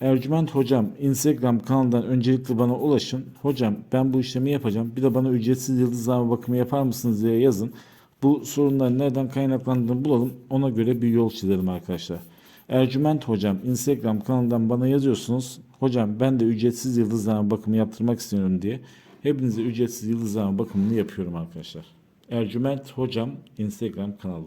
Ercüment Hocam Instagram kanalından öncelikle bana ulaşın. Hocam ben bu işlemi yapacağım. Bir de bana ücretsiz yıldızlama bakımı yapar mısınız diye yazın. Bu sorunların nereden kaynaklandığını bulalım. Ona göre bir yol çizelim arkadaşlar. Ercüment Hocam Instagram kanalından bana yazıyorsunuz. Hocam ben de ücretsiz yıldızlama bakımı yaptırmak istiyorum diye. Hepinize ücretsiz yıldızlama bakımını yapıyorum arkadaşlar. Ercüment Hocam Instagram kanalı.